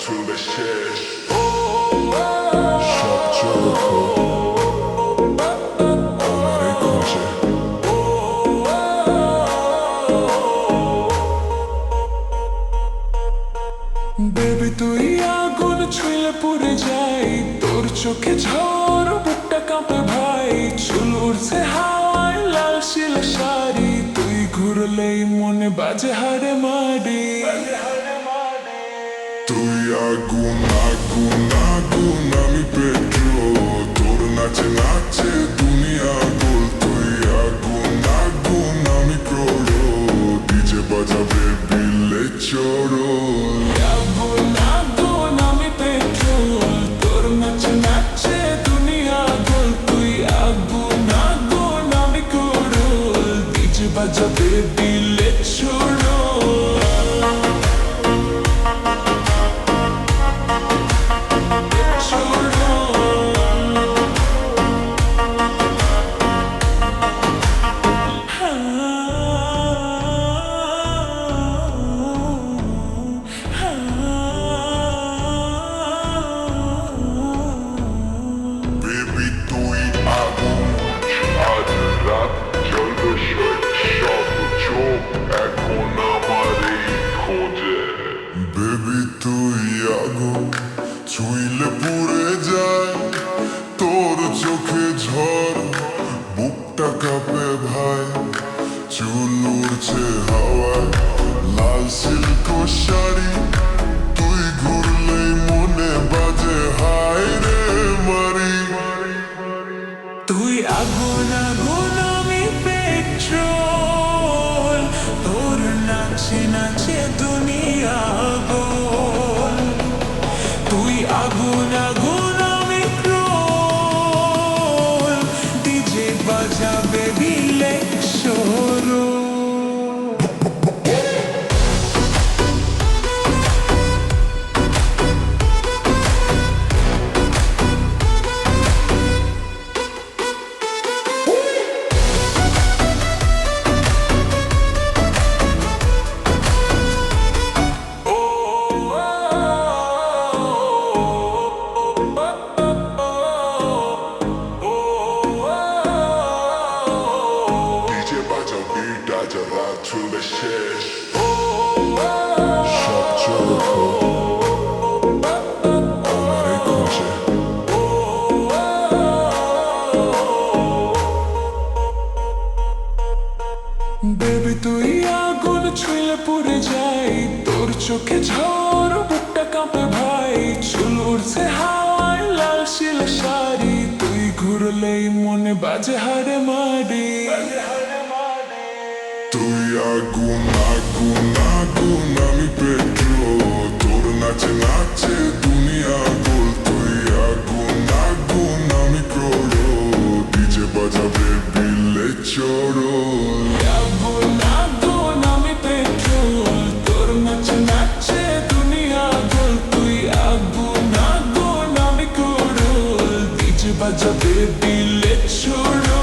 চলে শেষ সব চলে তুই আগুন ছুঁলে পুড়ে যাই তোর চোখে ঝড় বুকটা কাঁপে ভাই। চুল উড়ছে হাওয়ায় লাল শাড়ি তুই ঘুরলেই মনে বাজে হারে মারি Tuja guna, guna, guna mi pet শুইলে পুরে যায়, তোর চোখে ঝড়, বুকটা কাঁপে ভাই। চুল উড়ছে হাওয়ায়, লাল সিল্ক শাড়ি। যাই তোর চোখে ঝড়, বুকটা কাঁপে ভাই। চুল উড়ছে হাওয়ায়, লাল শিল সারি তুই ঘুরলেই মনে বাজে হারে মারি। তুই আগুন আগুন আগুন, আমি পেট্রো তোর নাচে নাচে be literal.